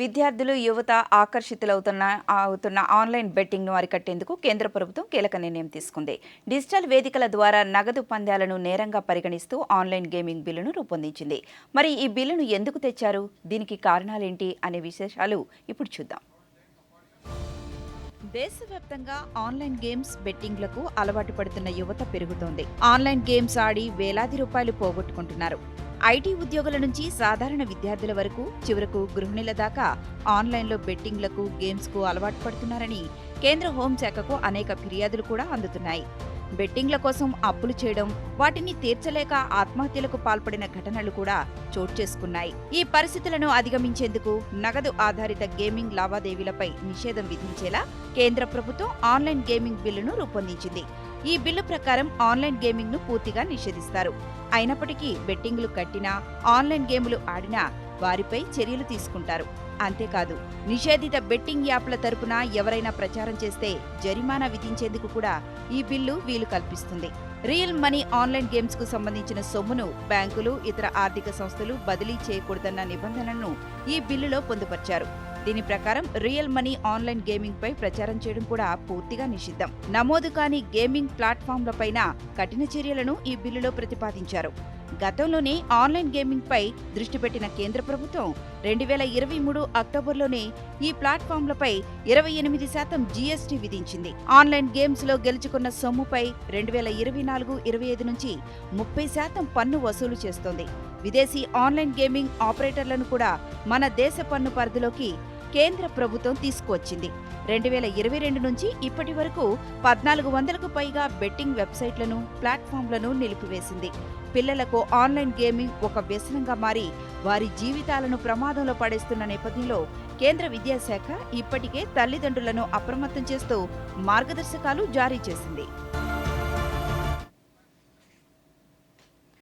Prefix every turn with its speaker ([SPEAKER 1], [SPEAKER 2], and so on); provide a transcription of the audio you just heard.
[SPEAKER 1] విద్యార్థులు యువత ఆకర్షితులవుతున్న అవుతున్న ఆన్లైన్ బెట్టింగ్ను అరికట్టేందుకు కేంద్ర ప్రభుత్వం కీలక నిర్ణయం తీసుకుంది. డిజిటల్ వేదికల ద్వారా నగదు పందాలను నేరంగా పరిగణిస్తూ ఆన్లైన్ గేమింగ్ బిల్లును రూపొందించింది. మరి ఈ బిల్లును ఎందుకు తెచ్చారు? దీనికి కారణాలేంటి? అనే విశేషాలు ఇప్పుడు చూద్దాం. దేశవ్యాప్తంగా ఆన్లైన్ గేమ్స్ బెట్టింగ్లకు అలవాటు పడుతున్న యువత పెరుగుతోంది. ఆన్లైన్ గేమ్స్ ఆడి వేలాది రూపాయలు పోగొట్టుకుంటున్నారు. ఐటీ ఉద్యోగుల నుంచి సాధారణ విద్యార్థుల వరకు చివరకు గృహిణుల దాకా ఆన్లైన్లో బెట్టింగ్లకు గేమ్స్కు అలవాటు పడుతున్నారని కేంద్ర హోంశాఖకు అనేక ఫిర్యాదులు కూడా అందుతున్నాయి. బెట్టింగ్ల కోసం అప్పులు చేయడం వాటిని తీర్చలేక ఆత్మహత్యలకు పాల్పడిన ఘటనలు కూడా చోటు చేసుకున్నాయి. ఈ పరిస్థితులను అధిగమించేందుకు నగదు ఆధారిత గేమింగ్ లావాదేవీలపై నిషేధం విధించేలా కేంద్ర ప్రభుత్వం ఆన్లైన్ గేమింగ్ బిల్లును రూపొందించింది. ఈ బిల్లు ప్రకారం ఆన్లైన్ గేమింగ్ను పూర్తిగా నిషేధిస్తారు. అయినప్పటికీ బెట్టింగ్లు కట్టినా ఆన్లైన్ గేములు ఆడినా వారిపై చర్యలు తీసుకుంటారు. అంతేకాదు నిషేధిత బెట్టింగ్ యాప్ల తరపున ఎవరైనా ప్రచారం చేస్తే జరిమానా విధించేందుకు కూడా ఈ బిల్లు వీలు కల్పిస్తుంది. రియల్ మనీ ఆన్లైన్ గేమ్స్కు సంబంధించిన సొమ్మును బ్యాంకులు ఇతర ఆర్థిక సంస్థలు బదిలీ చేయకూడదన్న నిబంధనలను ఈ బిల్లులో పొందుపర్చారు. దీని ప్రకారం రియల్ మనీ ఆన్లైన్ గేమింగ్ పై ప్రచారం చేయడం కూడా పూర్తిగా నిషిద్ధం. నమోదు కాని గేమింగ్ ప్లాట్ఫామ్లపైన కఠిన చర్యలను ఈ బిల్లులో ప్రతిపాదించారు. గతంలోనే ఆన్లైన్ గేమింగ్ పై దృష్టి పెట్టిన కేంద్ర ప్రభుత్వం రెండు వేల ఇరవై మూడు అక్టోబర్లోనే ఈ ప్లాట్ఫామ్లపై ఇరవై ఎనిమిది శాతం జీఎస్టీ విధించింది. ఆన్లైన్ గేమ్స్లో గెలుచుకున్న సొమ్ముపై రెండు వేల ఇరవై నాలుగు ఇరవై ఐదు నుంచి ముప్పై శాతం పన్ను వసూలు చేస్తోంది. విదేశీ ఆన్లైన్ గేమింగ్ ఆపరేటర్లను కూడా మన దేశ పన్ను పరిధిలోకి కేంద్ర ప్రభుత్వం తీసుకువచ్చింది. రెండు వేల ఇరవై రెండు నుంచి ఇప్పటి వరకు పద్నాలుగు వందలకు పైగా బెట్టింగ్ వెబ్సైట్లను ప్లాట్ఫామ్లను నిలిపివేసింది. పిల్లలకు ఆన్లైన్ గేమింగ్ ఒక వ్యసనంగా మారి వారి జీవితాలను ప్రమాదంలో పడేస్తున్న నేపథ్యంలో కేంద్ర విద్యాశాఖ ఇప్పటికే తల్లిదండ్రులను అప్రమత్తం చేస్తూ మార్గదర్శకాలు జారీ చేసింది.